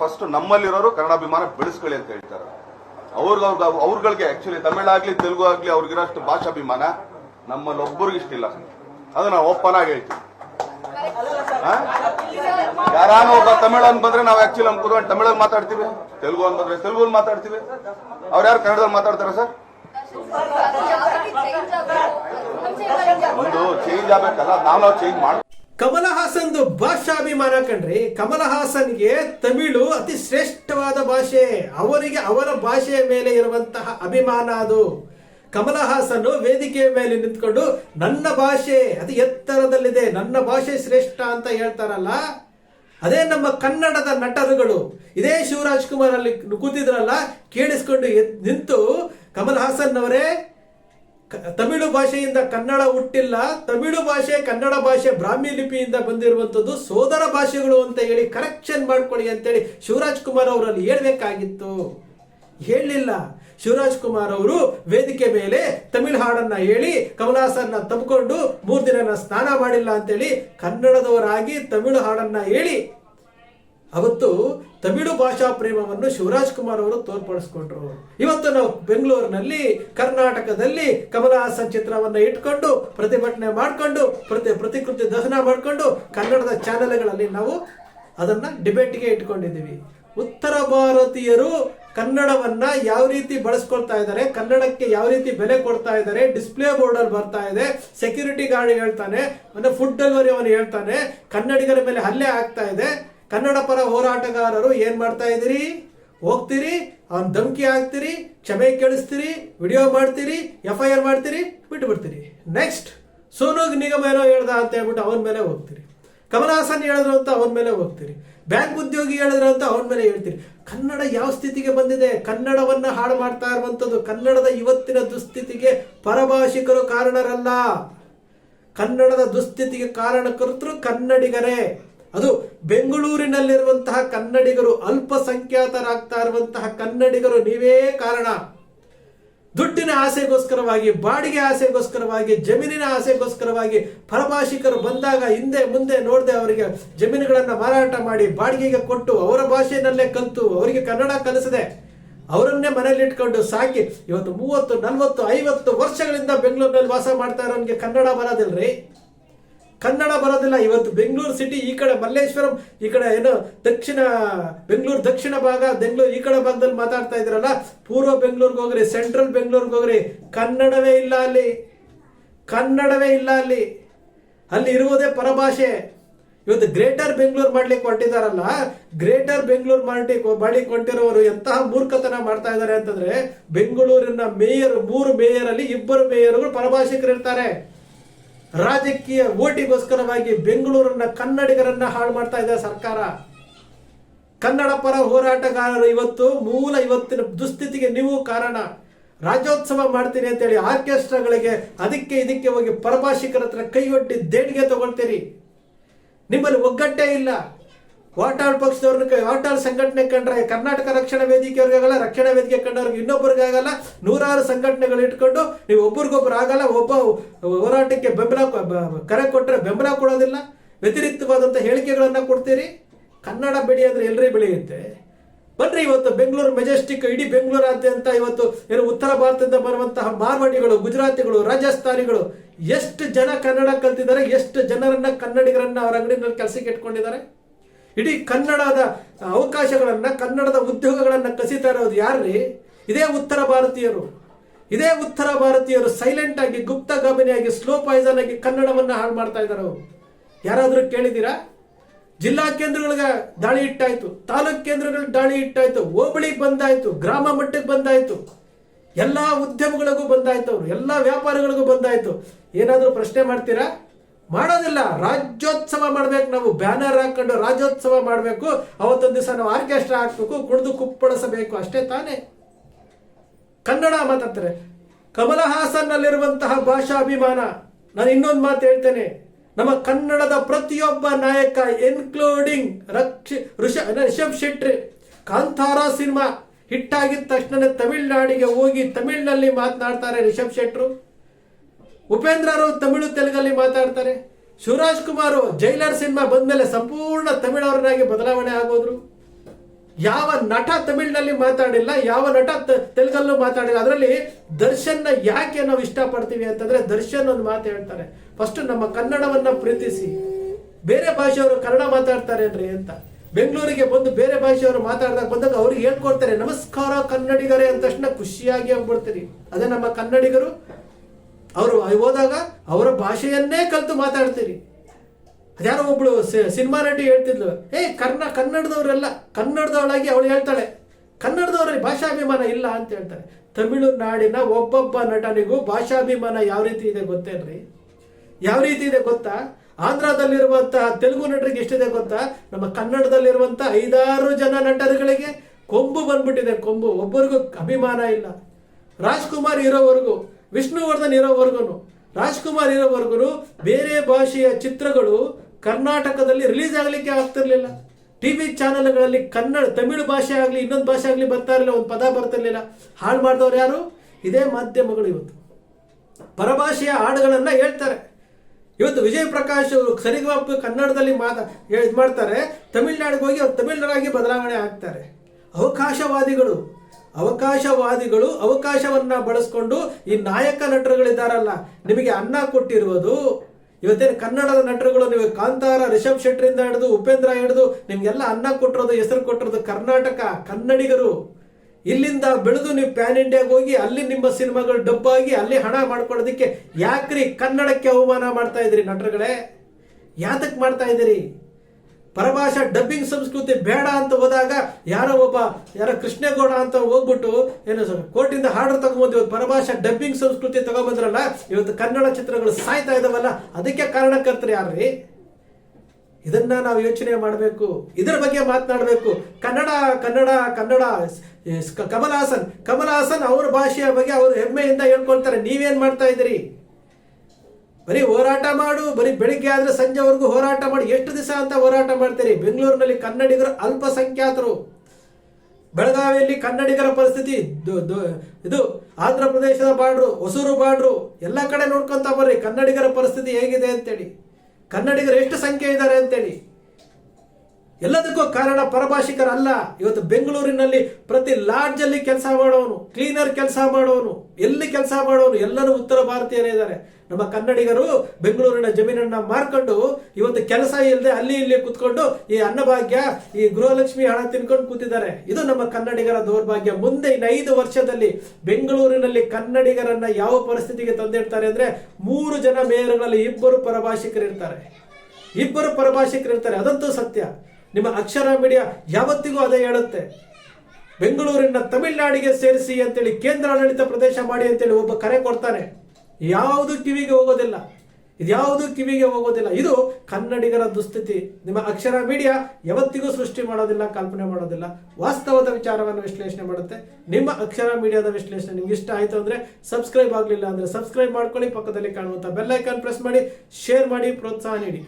First ನಮ್ಮಲ್ಲಿರೋರು ಕನ್ನಡಾಭಿಮಾನ ಬೆಳೆಸ್ಕೊಳ್ಳಿ ಅಂತ ಹೇಳ್ತಾರೆ. ಅವ್ರಿಗೆ ಅವ್ರಿಗೆ ಅವ್ರಗಳಿಗೆ ಆಕ್ಚುಲಿ ತಮಿಳಾಗ್ಲಿ ತೆಲುಗು ಆಗ್ಲಿ ಅವ್ರಿಗಿರೋಷ್ಟು ಭಾಷಾಭಿಮಾನ ನಮ್ಮಲ್ಲಿ ಒಬ್ಬರಿಗೆ ಇಷ್ಟಿಲ್ಲ. ಅದು ನಾವು ಓಪನ್ ಆಗಿ ಹೇಳ್ತೀವಿ. ಯಾರು ಯಾರಾನ ಒಬ್ಬ ಅಂತ ಬಂದ್ರೆ ನಾವು ಆಕ್ಚುಲಿ ನಮ್ ಕುತ್ಕೊಂಡು ತಮಿಳಲ್ಲಿ ಮಾತಾಡ್ತೀವಿ ತೆಲುಗು ಅಂತ ಬಂದ್ರೆ ತೆಲುಗು ಮಾತಾಡ್ತೀವಿ. ಅವ್ರು ಯಾರು ಕನ್ನಡದಲ್ಲಿ ಮಾತಾಡ್ತಾರೆ ಸರ್? ಒಂದು ಚೇಂಜ್ ಆಗ್ಬೇಕಲ್ಲ ನಾವು ನಾವು ಚೇಂಜ್ ಮಾಡ್ ಕಮಲ ಹಾಸನ್ದು ಭಾಷಾಭಿಮಾನ ಕಣ್ರಿ. ಕಮಲ ಹಾಸನ್ಗೆ ತಮಿಳು ಅತಿ ಶ್ರೇಷ್ಠವಾದ ಭಾಷೆ. ಅವರಿಗೆ ಅವರ ಭಾಷೆಯ ಮೇಲೆ ಇರುವಂತಹ ಅಭಿಮಾನ ಅದು. ಕಮಲ ಹಾಸನ್ ವೇದಿಕೆಯ ಮೇಲೆ ನಿಂತ್ಕೊಂಡು, ನನ್ನ ಭಾಷೆ ಅತಿ ಎತ್ತರದಲ್ಲಿದೆ, ನನ್ನ ಭಾಷೆ ಶ್ರೇಷ್ಠ ಅಂತ ಹೇಳ್ತಾರಲ್ಲ. ಅದೇ ನಮ್ಮ ಕನ್ನಡದ ನಟರುಗಳು. ಇದೇ ಶಿವರಾಜ್ ಕುಮಾರ್ ಅಲ್ಲಿ ಕೂತಿದ್ರಲ್ಲ, ಕೇಳಿಸ್ಕೊಂಡು ನಿಂತು ಕಮಲ್ ಹಾಸನ್ ಅವರೇ ತಮಿಳು ಭಾಷೆಯಿಂದ ಕನ್ನಡ ಹುಟ್ಟಿಲ್ಲ, ತಮಿಳು ಭಾಷೆ, ಕನ್ನಡ ಭಾಷೆ ಬ್ರಾಹ್ಮಿ ಲಿಪಿಯಿಂದ ಬಂದಿರುವಂತದ್ದು ಸೋದರ ಭಾಷೆಗಳು ಅಂತ ಹೇಳಿ ಕರೆಕ್ಷನ್ ಮಾಡ್ಕೊಳ್ಳಿ ಅಂತೇಳಿ ಶಿವರಾಜ್ ಕುಮಾರ್ ಅವರಲ್ಲಿ ಹೇಳ್ಬೇಕಾಗಿತ್ತು. ಹೇಳಲಿಲ್ಲ. ಶಿವರಾಜ್ ಕುಮಾರ್ ಅವರು ವೇದಿಕೆ ಮೇಲೆ ತಮಿಳು ಹಾಡನ್ನ ಹೇಳಿ ಕಮಲಾಸನ್ನ ತಬ್ಕೊಂಡು ಮೂರು ದಿನನ ಸ್ನಾನ ಮಾಡಿಲ್ಲ ಅಂತೇಳಿ ಕನ್ನಡದವರಾಗಿ ತಮಿಳು ಹಾಡನ್ನ ಹೇಳಿ ಅವತ್ತು ತಮಿಳು ಭಾಷಾ ಪ್ರೇಮವನ್ನು ಶಿವರಾಜ್ ಕುಮಾರ್ ಅವರು ತೋರ್ಪಡಿಸ್ಕೊಂಡ್ರು. ಇವತ್ತು ನಾವು ಬೆಂಗಳೂರಿನಲ್ಲಿ, ಕರ್ನಾಟಕದಲ್ಲಿ ಕಮಲ ಹಾಸನ್ ಚಿತ್ರವನ್ನ ಇಟ್ಕೊಂಡು ಪ್ರತಿಭಟನೆ ಮಾಡಿಕೊಂಡು, ಪ್ರತಿ ಪ್ರತಿಕೃತಿ ದಹನ ಮಾಡಿಕೊಂಡು ಕನ್ನಡದ ಚಾನೆಲ್ಗಳಲ್ಲಿ ನಾವು ಅದನ್ನ ಡಿಬೇಟ್ಗೆ ಇಟ್ಕೊಂಡಿದ್ದೀವಿ. ಉತ್ತರ ಭಾರತೀಯರು ಕನ್ನಡವನ್ನ ಯಾವ ರೀತಿ ಬಳಸ್ಕೊಳ್ತಾ ಇದ್ದಾರೆ, ಕನ್ನಡಕ್ಕೆ ಯಾವ ರೀತಿ ಬೆಲೆ ಕೊಡ್ತಾ ಇದ್ದಾರೆ, ಡಿಸ್ಪ್ಲೇ ಬೋರ್ಡ್ ಅಲ್ಲಿ ಬರ್ತಾ ಇದೆ, ಸೆಕ್ಯೂರಿಟಿ ಗಾರ್ಡ್ ಹೇಳ್ತಾನೆ ಫುಡ್ ಡೆಲಿವರಿ ಅವನು ಹೇಳ್ತಾನೆ, ಕನ್ನಡಿಗರ ಮೇಲೆ ಹಲ್ಲೆ ಆಗ್ತಾ ಇದೆ ಕನ್ನಡ ಪರ ಹೋರಾಟಗಾರರು ಏನ್ ಮಾಡ್ತಾ ಇದ್ದೀರಿ? ಹೋಗ್ತೀರಿ, ಅವ್ನ ಧಮಕಿ ಹಾಕ್ತೀರಿ, ಕ್ಷಮೆ ಕೇಳಿಸ್ತೀರಿ, ವಿಡಿಯೋ ಮಾಡ್ತೀರಿ ಎಫ್ ಐ ಆರ್ ಮಾಡ್ತೀರಿ, ಬಿಟ್ಟು ಬಿಡ್ತೀರಿ. ನೆಕ್ಸ್ಟ್ ಸೋನು ನಿಗಮ ಏನೋ ಹೇಳ್ದ ಅಂತ ಹೇಳ್ಬಿಟ್ಟು ಅವನ ಮೇಲೆ ಹೋಗ್ತೀರಿ. ಕಮಲ್ ಹಾಸನ್ ಹೇಳಿದ್ರು ಅಂತ ಅವನ ಮೇಲೆ ಹೋಗ್ತೀರಿ. ಬ್ಯಾಂಕ್ ಉದ್ಯೋಗಿ ಹೇಳಿದ್ರು ಅಂತ ಅವನ ಮೇಲೆ ಹೇಳ್ತೀರಿ. ಕನ್ನಡ ಯಾವ ಸ್ಥಿತಿಗೆ ಬಂದಿದೆ? ಕನ್ನಡವನ್ನ ಹಾಳು ಮಾಡ್ತಾ ಇರುವಂತದ್ದು ಕನ್ನಡದ ಇವತ್ತಿನ ದುಸ್ಥಿತಿಗೆ ಪರಭಾಷಿಕರು ಕಾರಣರಲ್ಲ. ಕನ್ನಡದ ದುಸ್ಥಿತಿಗೆ ಕಾರಣಕರ್ತರು ಕನ್ನಡಿಗರೇ. ಅದು ಬೆಂಗಳೂರಿನಲ್ಲಿರುವಂತಹ ಕನ್ನಡಿಗರು ಅಲ್ಪಸಂಖ್ಯಾತರಾಗ್ತಾ ಇರುವಂತಹ ಕನ್ನಡಿಗರು ನೀವೇ ಕಾರಣ. ದುಡ್ಡಿನ ಆಸೆಗೋಸ್ಕರವಾಗಿ, ಬಾಡಿಗೆ ಆಸೆಗೋಸ್ಕರವಾಗಿ, ಜಮೀನಿನ ಆಸೆಗೋಸ್ಕರವಾಗಿ ಪರಭಾಷಿಕರು ಬಂದಾಗ ಹಿಂದೆ ಮುಂದೆ ನೋಡದೆ ಅವರಿಗೆ ಜಮೀನುಗಳನ್ನು ಮಾರಾಟ ಮಾಡಿ, ಬಾಡಿಗೆಗೆ ಕೊಟ್ಟು ಅವರ ಭಾಷೆಯಲ್ಲೇ ಕಲಿತು, ಅವರಿಗೆ ಕನ್ನಡ ಕಲಿಸದೆ. ಅವರನ್ನೇ ಮನೇಲಿ ಇಟ್ಕೊಂಡು ಸಾಕಿ, ಇವತ್ತು ಮೂವತ್ತು, ನಲ್ವತ್ತು, ಐವತ್ತು ವರ್ಷಗಳಿಂದ ಬೆಂಗಳೂರಿನಲ್ಲಿ ವಾಸ ಮಾಡ್ತಾ ಇರೋನ್ಗೆ ಕನ್ನಡ ಬರೋದಿಲ್ರಿ. ಕನ್ನಡ ಬರೋದಿಲ್ಲ. ಇವತ್ತು ಬೆಂಗಳೂರು ಸಿಟಿ ಈ ಕಡೆ ಮಲ್ಲೇಶ್ವರಂ, ಈ ಕಡೆ ಏನು ದಕ್ಷಿಣ, ಬೆಂಗಳೂರು ದಕ್ಷಿಣ ಭಾಗ, ಬೆಂಗಳೂರು ಈ ಕಡೆ ಭಾಗದಲ್ಲಿ ಮಾತಾಡ್ತಾ ಇದ್ರಲ್ಲ ಪೂರ್ವ ಬೆಂಗಳೂರಿಗೆ ಹೋಗ್ರಿ ಸೆಂಟ್ರಲ್ ಬೆಂಗಳೂರಿಗೆ ಹೋಗ್ರಿ. ಕನ್ನಡವೇ ಇಲ್ಲ ಅಲ್ಲಿ. ಕನ್ನಡವೇ ಇಲ್ಲ ಅಲ್ಲಿ. ಅಲ್ಲಿ ಇರುವುದೇ ಪರಭಾಷೆ. ಇವತ್ತು ಗ್ರೇಟರ್ ಬೆಂಗಳೂರು ಮಾಡ್ಲಿಕ್ಕೆ ಹೊರಟಿದಾರಲ್ಲ? ಗ್ರೇಟರ್ ಬೆಂಗಳೂರು ಮಾಡಿ ಮಾಡ್ಲಿಕ್ಕೆ ಹೊಂಟಿರೋರು ಎಂತಹ ಮೂರ್ಖತನ ಮಾಡ್ತಾ ಇದ್ದಾರೆ ಅಂತಂದ್ರೆ, ಬೆಂಗಳೂರಿನ ಮೇಯರ್, ಮೂರು ಮೇಯರ್ ಅಲ್ಲಿ ಇಬ್ಬರು ಮೇಯರ್ಗಳು ಪರಭಾಷಿಕರು ಇರ್ತಾರೆ ರಾಜಕೀಯ ಓಟಿಗೋಸ್ಕರವಾಗಿ ಬೆಂಗಳೂರನ್ನ ಕನ್ನಡಿಗರನ್ನ ಹಾಳು ಮಾಡ್ತಾ ಇದೆ ಸರ್ಕಾರ. ಕನ್ನಡ ಪರ ಹೋರಾಟಗಾರರು ಇವತ್ತು ಮೂಲ ಇವತ್ತಿನ ದುಸ್ಥಿತಿಗೆ ನೀವು ಕಾರಣ. ರಾಜ್ಯೋತ್ಸವ ಮಾಡ್ತೀನಿ ಅಂತೇಳಿ ಆರ್ಕೆಸ್ಟ್ರಾಗಳಿಗೆ ಅದಕ್ಕೆ ಇದಕ್ಕೆ ಹೋಗಿ ಪರಭಾಷಿಕರ ಹತ್ರ ಕೈಯೊಡ್ಡಿ ದೇಣಿಗೆ ತಗೊಳ್ತೀರಿ. ನಿಮ್ಮಲ್ಲಿ ಒಗ್ಗಟ್ಟೇ ಇಲ್ಲ. ವಾಟಾಳ್ ಪಕ್ಷದವ್ರನ್ನ ವಾಟಾಳ್ ಸಂಘಟನೆ ಕಂಡ್ರೆ ಕರ್ನಾಟಕ ರಕ್ಷಣಾ ವೇದಿಕೆಯವ್ರಿಗೆ ಆಗಲ್ಲ ರಕ್ಷಣಾ ವೇದಿಕೆ ಕಂಡವ್ರಿಗೆ ಇನ್ನೊಬ್ಬರಿಗೆ ಆಗಲ್ಲ ನೂರಾರು ಸಂಘಟನೆಗಳು ಇಟ್ಕೊಂಡು ನೀವು ಒಬ್ಬರಿಗೊಬ್ರು ಆಗಲ್ಲ, ಒಬ್ಬ ಹೋರಾಟಕ್ಕೆ ಬೆಂಬಲ ಕರೆ ಕೊಟ್ಟರೆ ಬೆಂಬಲ ಕೊಡೋದಿಲ್ಲ. ವ್ಯತಿರಿಕ್ತವಾದಂಥ ಹೇಳಿಕೆಗಳನ್ನು ಕೊಡ್ತೀರಿ. ಕನ್ನಡ ಬೆಳಿ ಅಂದ್ರೆ ಎಲ್ಲರೇ ಬೆಳೆಯುತ್ತೆ. ಬನ್ರಿ ಇವತ್ತು ಬೆಂಗಳೂರು ಮೆಜೆಸ್ಟಿಕ್, ಇಡೀ ಬೆಂಗಳೂರಾದ್ಯಂತ ಇವತ್ತು ಏನು ಉತ್ತರ ಭಾರತದಿಂದ ಬರುವಂತಹ ಮಾರ್ವಾಡಿಗಳು, ಗುಜರಾತಿಗಳು, ರಾಜಸ್ಥಾನಿಗಳು, ಎಷ್ಟು ಜನ ಕನ್ನಡ ಕಲ್ತಿದ್ದಾರೆ, ಎಷ್ಟು ಜನರನ್ನ ಕನ್ನಡಿಗರನ್ನ ಅವರ ಅಂಗಡಿನಲ್ಲಿ ಕೆಲಸಕ್ಕೆ ಇಟ್ಕೊಂಡಿದ್ದಾರೆ? ಇಡೀ ಕನ್ನಡದ ಅವಕಾಶಗಳನ್ನ, ಕನ್ನಡದ ಉದ್ಯೋಗಗಳನ್ನ ಕಸಿತಾ ಇರೋದು ಯಾರ್ರಿ? ಇದೇ ಉತ್ತರ ಭಾರತೀಯರು. ಇದೇ ಉತ್ತರ ಭಾರತೀಯರು ಸೈಲೆಂಟ್ ಆಗಿ ಗುಪ್ತಗಾಮಿನಿಯಾಗಿ ಸ್ಲೋ ಪಾಯ್ಸನ್ ಆಗಿ ಕನ್ನಡವನ್ನ ಹಾಳು ಮಾಡ್ತಾ ಇದ್ದಾರೆ ಅವರು. ಯಾರಾದರೂ ಕೇಳಿದ್ದೀರಾ? ಜಿಲ್ಲಾ ಕೇಂದ್ರಗಳಿಗೆ ದಾಳಿ ಇಟ್ಟಾಯ್ತು, ತಾಲೂಕ್ ಕೇಂದ್ರಗಳಿಗೆ ದಾಳಿ ಇಟ್ಟಾಯ್ತು ಹೋಬಳಿಗೆ ಬಂದಾಯ್ತು, ಗ್ರಾಮ ಮಟ್ಟಕ್ಕೆ ಬಂದಾಯ್ತು. ಎಲ್ಲಾ ಉದ್ಯಮಗಳಿಗೂ ಬಂದಾಯ್ತು ಅವರು, ಎಲ್ಲಾ ವ್ಯಾಪಾರಗಳಿಗೂ ಬಂದಾಯ್ತು. ಏನಾದರೂ ಪ್ರಶ್ನೆ ಮಾಡ್ತೀರಾ? ಮಾಡೋದಿಲ್ಲ. ರಾಜ್ಯೋತ್ಸವ ಮಾಡ್ಬೇಕು ನಾವು. ಬ್ಯಾನರ್ ಹಾಕೊಂಡು ರಾಜ್ಯೋತ್ಸವ ಮಾಡಬೇಕು. ಅವತ್ತೊಂದು ದಿವಸ ನಾವು ಆರ್ಕೆಸ್ಟ್ರಾ ಹಾಕಬೇಕು, ಕುಡಿದು ಕುಪ್ಪಳಿಸಬೇಕು. ಅಷ್ಟೇ ತಾನೇ. ಕನ್ನಡ ಮಾತಾಡ್ತಾರೆ. ಕಮಲ ಹಾಸನ್ನಲ್ಲಿರುವಂತಹ ಭಾಷಾಭಿಮಾನ. ನಾನು ಇನ್ನೊಂದು ಮಾತು ಹೇಳ್ತೇನೆ. ನಮ್ಮ ಕನ್ನಡದ ಪ್ರತಿಯೊಬ್ಬ ನಾಯಕ ಇನ್ಕ್ಲೂಡಿಂಗ್ ರಕ್ಷ ಋಷ ರಿಷಬ್ ಶೆಟ್ಟಿ ಕಾಂತಾರ ಸಿನಿಮಾ, ಹಿಟ್ ಆಗಿದ ತಕ್ಷಣ ತಮಿಳ್ನಾಡಿಗೆ ಹೋಗಿ ತಮಿಳ್ನಲ್ಲಿ ಮಾತನಾಡ್ತಾರೆ ರಿಷಬ್ ಶೆಟ್ರು. ಉಪೇಂದ್ರರು ತಮಿಳು ತೆಲುಗಲ್ಲಿ ಮಾತಾಡ್ತಾರೆ. ಶಿವರಾಜ್ ಕುಮಾರ್ ಜೈಲರ್ ಸಿನಿಮಾ ಬಂದ್ಮೇಲೆ ಸಂಪೂರ್ಣ ತಮಿಳವರನ್ನಾಗಿ ಬದಲಾವಣೆ ಆಗೋದ್ರು. ಯಾವ ನಟ ತಮಿಳಿನಲ್ಲಿ ಮಾತಾಡಿಲ್ಲ, ಯಾವ ನಟ ತೆಲುಗಲ್ಲೂ ಮಾತಾಡಿಲ್ಲ. ಅದರಲ್ಲಿ ದರ್ಶನ್ನ ಯಾಕೆ ನಾವು ಇಷ್ಟಪಡ್ತೀವಿ ಅಂತಂದ್ರೆ ದರ್ಶನ್ ಒಂದು ಮಾತು ಹೇಳ್ತಾರೆ. ಫಸ್ಟ್ ನಮ್ಮ ಕನ್ನಡವನ್ನ ಪ್ರೀತಿಸಿ. ಬೇರೆ ಭಾಷೆಯವರು ಕನ್ನಡ ಮಾತಾಡ್ತಾರೆ ಅಂದ್ರೆ ಅಂತ ಬೆಂಗಳೂರಿಗೆ ಬಂದು ಬೇರೆ ಭಾಷೆಯವರು ಮಾತಾಡಿದಾಗ ಬಂದಾಗ ಅವ್ರಿಗೆ ಹೇಳ್ಕೊಡ್ತಾರೆ, ನಮಸ್ಕಾರ ಕನ್ನಡಿಗರೇ ಅಂದ ತಕ್ಷಣ ಖುಷಿಯಾಗಿ ಹೋಗ್ಬಿಡ್ತೀರಿ ಅದೇ ನಮ್ಮ ಕನ್ನಡಿಗರು ಅವರು ಹೋದಾಗ ಅವರ ಭಾಷೆಯನ್ನೇ ಕಲಿತು ಮಾತಾಡ್ತೀರಿ. ಅದ್ಯಾರೋ ಒಬ್ಳು ಸಿನಿಮಾ ನಟಿ ಹೇಳ್ತಿದ್ಲು, ಏ, ಕರ್ನ, ಕನ್ನಡದವರೆಲ್ಲ, ಕನ್ನಡದವಳಾಗಿ ಅವಳು ಹೇಳ್ತಾಳೆ. ಕನ್ನಡದವರಲ್ಲಿ ಭಾಷಾಭಿಮಾನ ಇಲ್ಲ ಅಂತ ಹೇಳ್ತಾರೆ ತಮಿಳುನಾಡಿನ ಒಬ್ಬೊಬ್ಬ ನಟನಿಗೂ ಭಾಷಾಭಿಮಾನ ಯಾವ ರೀತಿ ಇದೆ ಗೊತ್ತೇನ್ರಿ ಯಾವ ರೀತಿ ಇದೆ ಗೊತ್ತಾ? ಆಂಧ್ರದಲ್ಲಿರುವಂತಹ ತೆಲುಗು ನಟರಿಗೆ ಎಷ್ಟಿದೆ ಗೊತ್ತಾ? ನಮ್ಮ ಕನ್ನಡದಲ್ಲಿರುವಂತಹ ಐದಾರು ಜನ ನಟರುಗಳಿಗೆ ಕೊಂಬು ಬಂದ್ಬಿಟ್ಟಿದೆ, ಕೊಂಬು. ಒಬ್ಬರಿಗೂ ಅಭಿಮಾನ ಇಲ್ಲ. ರಾಜ್ಕುಮಾರ್ ಇರೋವರೆಗೂ ವಿಷ್ಣುವರ್ಧನ್ ಇರೋವರೆಗೂ ರಾಜ್ಕುಮಾರ್ ಇರೋವರೆಗೂ ಬೇರೆ ಭಾಷೆಯ ಚಿತ್ರಗಳು ಕರ್ನಾಟಕದಲ್ಲಿ ರಿಲೀಸ್ ಆಗಲಿಕ್ಕೆ ಆಗ್ತಿರ್ಲಿಲ್ಲ. ಟಿವಿ ಚಾನೆಲ್ಗಳಲ್ಲಿ ಕನ್ನಡ, ತಮಿಳು ಭಾಷೆ ಆಗಲಿ, ಇನ್ನೊಂದು ಭಾಷೆ ಆಗಲಿ ಬರ್ತಾ ಇರಲಿಲ್ಲ, ಒಂದು ಪದ ಬರ್ತಿರ್ಲಿಲ್ಲ. ಹಾಳು ಮಾಡಿದವ್ರು ಯಾರು? ಇದೇ ಮಾಧ್ಯಮಗಳು ಇವತ್ತು. ಪರಭಾಷೆಯ ಹಾಡುಗಳನ್ನು ಹೇಳ್ತಾರೆ. ಇವತ್ತು ವಿಜಯ್ ಪ್ರಕಾಶ್ ಅವರು ಸರಿಗಮಪ ಕನ್ನಡದಲ್ಲಿ ಮಾತಾ, ಇದು ಮಾಡ್ತಾರೆ ತಮಿಳ್ನಾಡಿಗೆ ಹೋಗಿ ಅವ್ರು ತಮಿಳ್ನಾಡಾಗಿ ಬದಲಾವಣೆ ಆಗ್ತಾರೆ. ಅವಕಾಶವಾದಿಗಳು ಅವಕಾಶವಾದಿಗಳು ಅವಕಾಶವನ್ನ ಬಳಸ್ಕೊಂಡು ಈ ನಾಯಕ ನಟರುಗಳಿದ್ದಾರಲ್ಲ, ನಿಮಗೆ ಅನ್ನ ಕೊಟ್ಟಿರುವುದು. ಇವತ್ತೇನು ಕನ್ನಡದ ನಟರುಗಳು, ನೀವು ಕಾಂತಾರ, ರಿಷಬ್ ಶೆಟ್ಟರಿಂದ ಹಿಡಿದು ಉಪೇಂದ್ರ ಹಿಡಿದು ನಿಮ್ಗೆಲ್ಲ ಅನ್ನ ಕೊಟ್ಟಿರೋದು, ಹೆಸರು ಕೊಟ್ಟಿರೋದು ಕರ್ನಾಟಕ, ಕನ್ನಡಿಗರು. ಇಲ್ಲಿಂದ ಬೆಳೆದು ನೀವು ಪ್ಯಾನ್ ಇಂಡಿಯಾಗೆ ಹೋಗಿ, ಅಲ್ಲಿ ನಿಮ್ಮ ಸಿನಿಮಾಗಳು ಡಬ್ಬಾಗಿ ಅಲ್ಲಿ ಹಣ ಮಾಡ್ಕೊಳ್ಳೋದಕ್ಕೆ ಯಾಕ್ರಿ ಕನ್ನಡಕ್ಕೆ ಅವಮಾನ ಮಾಡ್ತಾ ಇದ್ರಿ ನಟರುಗಳೇ? ಯಾತಕ್ ಮಾಡ್ತಾ ಇದ್ದೀರಿ? ಪರಭಾಷಾ ಡಬ್ಬಿಂಗ್ ಸಂಸ್ಕೃತಿ ಬೇಡ ಅಂತ ಹೋದಾಗ ಯಾರೋ ಒಬ್ಬ, ಯಾರೋ ಕೃಷ್ಣೇಗೌಡ ಅಂತ ಹೋಗ್ಬಿಟ್ಟು ಏನು ಕೋರ್ಟಿಂದ ಹಾರ್ಡರ್ ತಗೊಂಬಂದು ಇವತ್ತು ಪರಭಾಷಾ ಡಬ್ಬಿಂಗ್ ಸಂಸ್ಕೃತಿ ತಗೊಂಬಂದ್ರಲ್ಲ, ಇವತ್ತು ಕನ್ನಡ ಚಿತ್ರಗಳು ಸಾಯ್ತಾ ಇದಾವಲ್ಲ, ಅದಕ್ಕೆ ಕಾರಣಕರ್ತರು ಯಾರ್ರಿ? ಇದನ್ನ ನಾವು ಯೋಚನೆ ಮಾಡಬೇಕು, ಇದರ ಬಗ್ಗೆ ಮಾತನಾಡಬೇಕು. ಕನ್ನಡ ಕನ್ನಡ ಕನ್ನಡ ಕಮಲ್ ಹಾಸನ್ ಕಮಲ್ ಹಾಸನ್ ಅವ್ರ ಭಾಷೆಯ ಬಗ್ಗೆ ಅವರು ಹೆಮ್ಮೆಯಿಂದ ಹೇಳ್ಕೊಳ್ತಾರೆ. ನೀವೇನ್ ಮಾಡ್ತಾ ಇದ್ದೀರಿ? ಬರೀ ಹೋರಾಟ ಮಾಡು, ಬರೀ ಬೆಳಿಗ್ಗೆ ಆದ್ರೆ ಸಂಜೆವರೆಗೂ ಹೋರಾಟ ಮಾಡಿ. ಎಷ್ಟು ದಿವಸ ಅಂತ ಹೋರಾಟ ಮಾಡ್ತೀರಿ? ಬೆಂಗಳೂರಿನಲ್ಲಿ ಕನ್ನಡಿಗರು ಅಲ್ಪಸಂಖ್ಯಾತರು. ಬೆಳಗಾವಿಯಲ್ಲಿ ಕನ್ನಡಿಗರ ಪರಿಸ್ಥಿತಿ ಇದು ಆಂಧ್ರ ಪ್ರದೇಶದ ಬಾಡ್ರು ಹೊಸೂರು ಬಾಡ್ರು ಎಲ್ಲ ಕಡೆ ನೋಡ್ಕೊಂತ ಬರ್ರಿ. ಕನ್ನಡಿಗರ ಪರಿಸ್ಥಿತಿ ಹೇಗಿದೆ ಅಂತೇಳಿ. ಕನ್ನಡಿಗರು ಎಷ್ಟು ಸಂಖ್ಯೆ ಇದ್ದಾರೆ ಅಂತೇಳಿ. ಎಲ್ಲದಕ್ಕೂ ಕಾರಣ ಪರಭಾಷಿಕರಲ್ಲ. ಇವತ್ತು ಬೆಂಗಳೂರಿನಲ್ಲಿ ಪ್ರತಿ ಲಾಡ್ಜಲ್ಲಿ ಕೆಲಸ ಮಾಡೋನು ಕ್ಲೀನರ್ ಕೆಲಸ ಮಾಡೋನು ಎಲ್ಲಿ ಕೆಲಸ ಮಾಡೋನು ಎಲ್ಲರೂ ಉತ್ತರ ಭಾರತೀಯರೇ ಇದ್ದಾರೆ. ನಮ್ಮ ಕನ್ನಡಿಗರು ಬೆಂಗಳೂರಿನ ಜಮೀನನ್ನ ಮಾರ್ಕೊಂಡು ಇವತ್ತು ಕೆಲಸ ಇಲ್ಲದೆ ಅಲ್ಲಿ ಇಲ್ಲಿ ಕುತ್ಕೊಂಡು ಈ ಅನ್ನಭಾಗ್ಯ, ಈ ಗೃಹಲಕ್ಷ್ಮಿ ಹಣ ತಿನ್ಕೊಂಡು ಕೂತಿದ್ದಾರೆ. ಇದು ನಮ್ಮ ಕನ್ನಡಿಗರ ದೌರ್ಭಾಗ್ಯ. ಮುಂದೆ ಐದು ವರ್ಷದಲ್ಲಿ ಬೆಂಗಳೂರಿನಲ್ಲಿ ಕನ್ನಡಿಗರನ್ನ ಯಾವ ಪರಿಸ್ಥಿತಿಗೆ ತಂದಿಡ್ತಾರೆ ಅಂದ್ರೆ ಮೂರು ಜನ ಮೇಯರ್ಗಳಲ್ಲಿ ಇಬ್ಬರು ಪರಭಾಷಿಕರು ಇರ್ತಾರೆ ಇಬ್ಬರು ಪರಭಾಷಿಕರು ಇರ್ತಾರೆ ಅದಂತೂ ಸತ್ಯ. ನಿಮ್ಮ ಅಕ್ಷರ ಮೀಡಿಯಾ ಯಾವತ್ತಿಗೂ ಅದೇ ಹೇಳುತ್ತೆ. ಬೆಂಗಳೂರಿನ ತಮಿಳುನಾಡಿಗೆ ಸೇರಿಸಿ ಅಂತೇಳಿ ಕೇಂದ್ರಾಡಳಿತ ಪ್ರದೇಶ ಮಾಡಿ ಅಂತೇಳಿ ಒಬ್ಬ ಕರೆ ಕೊಡ್ತಾನೆ. ಯಾವುದು ಕಿವಿಗೆ ಹೋಗೋದಿಲ್ಲ. ಇದ್ಯಾವುದು ಕಿವಿಗೆ ಹೋಗೋದಿಲ್ಲ. ಇದು ಕನ್ನಡಿಗರ ದುಸ್ಥಿತಿ. ನಿಮ್ಮ ಅಕ್ಷರ ಮೀಡಿಯಾ ಯಾವತ್ತಿಗೂ ಸೃಷ್ಟಿ ಮಾಡೋದಿಲ್ಲ, ಕಲ್ಪನೆ ಮಾಡೋದಿಲ್ಲ. ವಾಸ್ತವದ ವಿಚಾರವನ್ನು ವಿಶ್ಲೇಷಣೆ ಮಾಡುತ್ತೆ. ನಿಮ್ಮ ಅಕ್ಷರ ಮೀಡಿಯಾದ ವಿಶ್ಲೇಷಣೆ ನಿಮ್ಗೆ ಇಷ್ಟ ಆಯ್ತು ಅಂದ್ರೆ ಸಬ್ಸ್ಕ್ರೈಬ್ ಆಗಲಿಲ್ಲ ಅಂದ್ರೆ ಸಬ್ಸ್ಕ್ರೈಬ್ ಮಾಡ್ಕೊಳ್ಳಿ. ಪಕ್ಕದಲ್ಲಿ ಕಾಣುವಂತ ಬೆಲ್ ಐಕಾನ್ ಪ್ರೆಸ್ ಮಾಡಿ, ಶೇರ್ ಮಾಡಿ, ಪ್ರೋತ್ಸಾಹ ನೀಡಿ.